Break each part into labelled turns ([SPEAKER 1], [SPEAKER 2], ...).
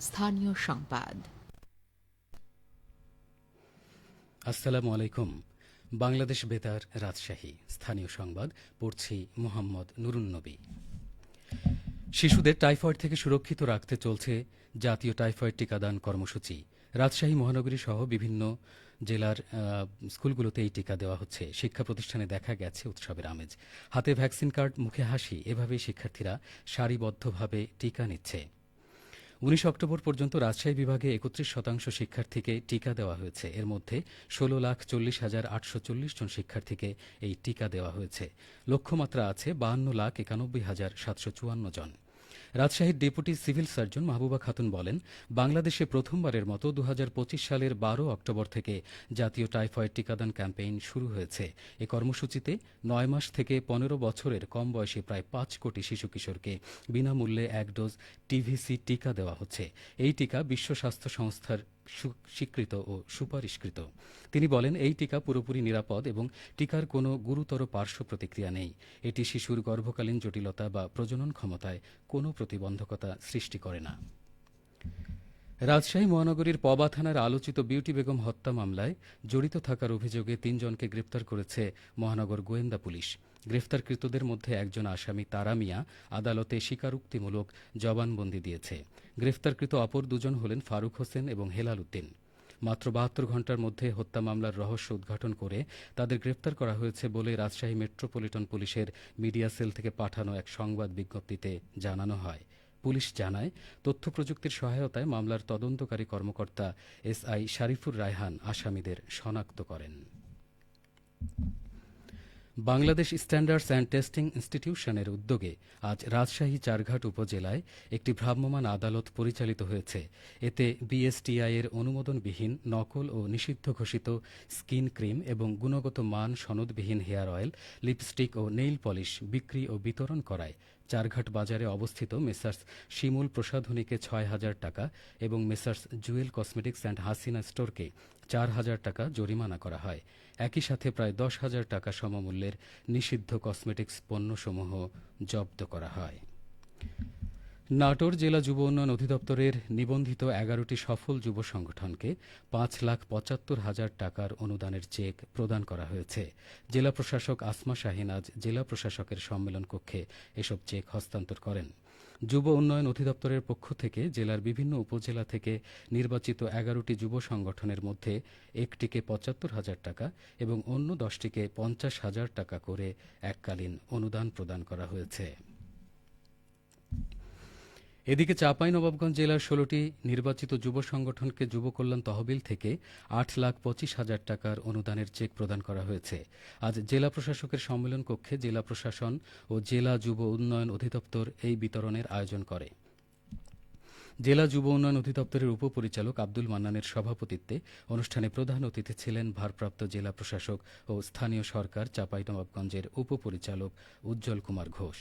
[SPEAKER 1] স্থানীয় সংবাদ।
[SPEAKER 2] আসসালামু আলাইকুম। বাংলাদেশ বেতার রাজশাহী। স্থানীয় সংবাদ, পড়ছি মোহাম্মদ নুরুন্নবী শিশুদের টাইফয়েড থেকে সুরক্ষিত রাখতে চলছে জাতীয় টাইফয়েড টিকাদান কর্মসূচি। রাজশাহী মহানগরী সহ বিভিন্ন জেলার স্কুলগুলোতে এই টিকা দেওয়া হচ্ছে। শিক্ষা প্রতিষ্ঠানে দেখা গেছে উৎসবের আমেজ। হাতে ভ্যাকসিন কার্ড, মুখে হাসি, এভাবেই শিক্ষার্থীরা সারিবদ্ধভাবে টিকা নিচ্ছে। উনিশ অক্টোবর পর্যন্ত রাজশাহী বিভাগে একত্রিশ শতাংশ শিক্ষার্থীকে টিকা দেওয়া হয়েছে। এর মধ্যে ষোলো লাখ চল্লিশ হাজার আটশো চল্লিশ জন শিক্ষার্থীকে এই টিকা দেওয়া হয়েছে। লক্ষ্যমাত্রা আছে বাহান্ন লাখ একানব্বই হাজার সাতশো চুয়ান্ন জন। রাজশাহীর deputy civil surgeon Mahbuba Khatun বলেন, বাংলাদেশে প্রথমবারের মতো দু হাজার পঁচিশ সালের বারো অক্টোবর থেকে জাতীয় টাইফয়েড টিকাদান ক্যাম্পেইন শুরু হয়েছে। এ কর্মসূচিতে নয় মাস থেকে পনেরো বছরের কম বয়সী প্রায় পাঁচ কোটি শিশু কিশোরকে বিনামূল্যে এক ডোজ টিভিসি টিকা দেওয়া হচ্ছে। এই টিকা বিশ্ব স্বাস্থ্য সংস্থার স্বীকৃত ও সুপারিশকৃত তিনি বলেন, এই টিকা পুরোপুরি নিরাপদ এবং টিকার কোনো গুরুতর পার্শ্ব প্রতিক্রিয়া নেই। এটি শিশুর গর্ভকালীন জটিলতা বা প্রজনন ক্ষমতায় কোনো প্রতিবন্ধকতা সৃষ্টি করে না। রাজশাহী মহানগরীর পবা থানার আলোচিত বিউটি বেগম হত্যা মামলায় জড়িত থাকার অভিযোগে তিনজনকে গ্রেপ্তার করেছে মহানগর গোয়েন্দা পুলিশ। গ্রেফতারকৃতদের মধ্যে একজন আসামি তারা মিয়া আদালতে স্বীকারোক্তিমূলক জবানবন্দি দিয়েছে। গ্রেফতারকৃত অপর দুজন হলেন ফারুক হোসেন এবং হেলাল উদ্দিন। মাত্র বাহাত্তর ঘণ্টার মধ্যে হত্যা মামলার রহস্য উদ্ঘাটন করে তাদের গ্রেপ্তার করা হয়েছে বলে রাজশাহী মেট্রোপলিটন পুলিশের মিডিয়া সেল থেকে পাঠানো এক সংবাদ বিজ্ঞপ্তিতে জানানো হয়। পুলিশ জানায়, তথ্য প্রযুক্তির সহায়তায় মামলার তদন্তকারী কর্মকর্তা এস আই শারিফুর রায়হান আসামিদের শনাক্ত করেন। বাংলাদেশ স্ট্যান্ডার্ডস অ্যান্ড টেস্টিং ইনস্টিটিউশনের উদ্যোগে আজ রাজশাহী চারঘাট উপজেলায় একটি ভ্রাম্যমাণ আদালত পরিচালিত হয়েছে। এতে বিএসটিআই এর অনুমোদনবিহীন নকল ও নিষিদ্ধ ঘোষিত স্কিন ক্রিম এবং গুণগত মান সনদবিহীন হেয়ার অয়েল, লিপস্টিক ও নেইল পলিশ বিক্রি ও বিতরণ করায়। চারঘাট বাজারে অবস্থিত মেসার্স শিমুল প্রসাধনীকে ছয় হাজার টাকা এবং messrs Jewel cosmetics and Hasina স্টোরকে চার হাজার টাকা জরিমানা করা হয়। একই সাথে প্রায় দশ হাজার টাকা সমমূল্যের নিষিদ্ধ কসমেটিক্স পণ্যসমূহ জব্দ করা হয়। নাটোর জেলা যুব উন্নয়ন অধিদপ্তরের নিবন্ধিত এগারোটি সফল যুব সংগঠনকে পাঁচ লাখ পঁচাত্তর হাজার টাকার অনুদানের চেক প্রদান করা হয়েছে। জেলা প্রশাসক আসমা শাহিন আজ জেলা প্রশাসকের সম্মেলন কক্ষে এসব চেক হস্তান্তর করেন। যুব উন্নয়ন অধিদপ্তরের পক্ষ থেকে জেলার বিভিন্ন উপজেলা থেকে নির্বাচিত এগারোটি যুব সংগঠনের মধ্যে একটিকে পঁচাত্তর হাজার টাকা এবং অন্য দশটিকে পঞ্চাশ হাজার টাকা করে এককালীন অনুদান প্রদান করা হয়েছে। এদিকে চাঁপাইনবাবগঞ্জ জেলার ষোলোটি নির্বাচিত যুব সংগঠনকে যুব কল্যাণ তহবিল থেকে আট লাখ পঁচিশ হাজার টাকার অনুদানের চেক প্রদান করা হয়েছে। আজ জেলা প্রশাসকের সম্মেলন কক্ষে জেলা প্রশাসন ও জেলা যুব উন্নয়ন অধিদপ্তর এই বিতরণের আয়োজন করে। জেলা যুব উন্নয়ন অধিদপ্তরের উপপরিচালক আব্দুল মান্নানের সভাপতিত্বে অনুষ্ঠানে প্রধান অতিথি ছিলেন ভারপ্রাপ্ত জেলা প্রশাসক ও স্থানীয় সরকার চাঁপাইনবাবগঞ্জের উপপরিচালক উজ্জ্বল কুমার ঘোষ।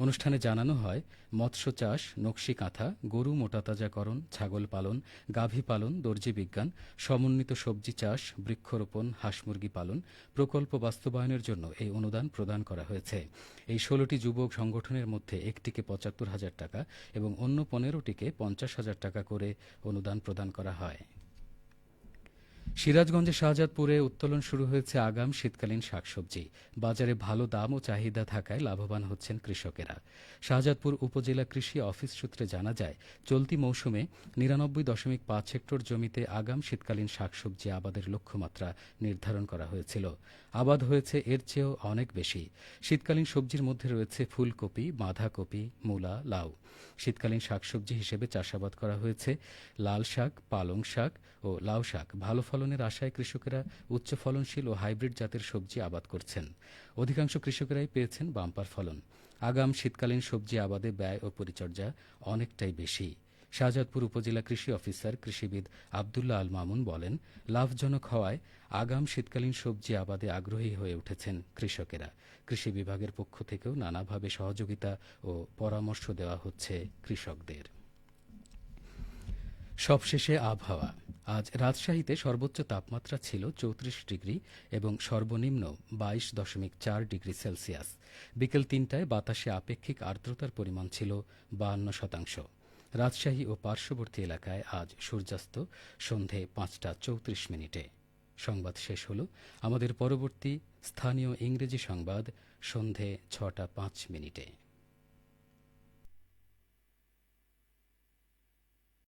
[SPEAKER 2] অনুষ্ঠানে জানানো হয়, মৎস্য চাষ, নকশি কাঁথা, গরু মোটাতাজাকরণ ছাগল পালন, গাভী পালন, দর্জি বিজ্ঞান, সমন্বিত সবজি চাষ, বৃক্ষরোপণ, হাঁস মুরগি পালন, প্রকল্প বাস্তবায়নের জন্য এই অনুদান প্রদান করা হয়েছে। এই ষোলোটি যুবক সংগঠনের মধ্যে একটিকে পঁচাত্তর হাজার টাকা এবং অন্য পনেরোটিকে পঞ্চাশ হাজার টাকা করে অনুদান প্রদান করা হয়। সিরাজগঞ্জের শাহজাদপুরে উত্তোলন শুরু হয়েছে আগাম শীতকালীন শাকসবজি। বাজারে ভালো দাম ও চাহিদা থাকায় লাভবান হচ্ছেন কৃষকেরা। শাহজাদপুর উপজেলা কৃষি অফিস সূত্রে জানা যায়, চলতি মৌসুমে নিরানব্বই দশমিক পাঁচ হেক্টর জমিতে আগাম শীতকালীন শাকসবজি আবাদের লক্ষ্যমাত্রা নির্ধারণ করা হয়েছিল। আবাদ হয়েছে এর চেয়েও অনেক বেশি। শীতকালীন সবজির মধ্যে রয়েছে ফুলকপি, বাঁধাকপি, মূলা, লাউ। শীতকালীন শাকসবজি হিসেবে চাষাবাদ করা হয়েছে লাল শাক, পালং শাক ও লাউ শাক। ভালো ফলনের আশায় কৃষকেরা উচ্চ ফলনশীল ও হাইব্রিড জাতের সবজি আবাদ করছেন। অধিকাংশ কৃষকেরাই পেয়েছেন বাম্পার ফলন। আগাম শীতকালীন সবজি আবাদে ব্যয় ও পরিচর্যা অনেকটাই বেশি। শাহজাদপুর উপজেলা কৃষি অফিসার কৃষিবিদ আবদুল্লাহ আল মামুন বলেন, লাভজনক হওয়ায় আগাম শীতকালীন সবজি আবাদে আগ্রহী হয়ে উঠেছেন কৃষকেরা। কৃষি বিভাগের পক্ষ থেকেও নানাভাবে সহযোগিতা ও পরামর্শ দেওয়া হচ্ছে কৃষকদের। সবশেষে আবহাওয়া। আজ রাজশাহীতে সর্বোচ্চ তাপমাত্রা ছিল চৌত্রিশ ডিগ্রি এবং সর্বনিম্ন বাইশ দশমিক চার ডিগ্রি সেলসিয়াস। বিকেল তিনটায় বাতাসে আপেক্ষিক আর্দ্রতার পরিমাণ ছিল বাহান্ন শতাংশ। রাজশাহী ও পার্শ্ববর্তী এলাকায় আজ সূর্যাস্ত সন্ধে পাঁচটা চৌত্রিশ মিনিটে। সংবাদ শেষ হল, আমাদের পরবর্তী স্থানীয় ইংরেজি সংবাদ সন্ধে ছটা পাঁচ মিনিটে।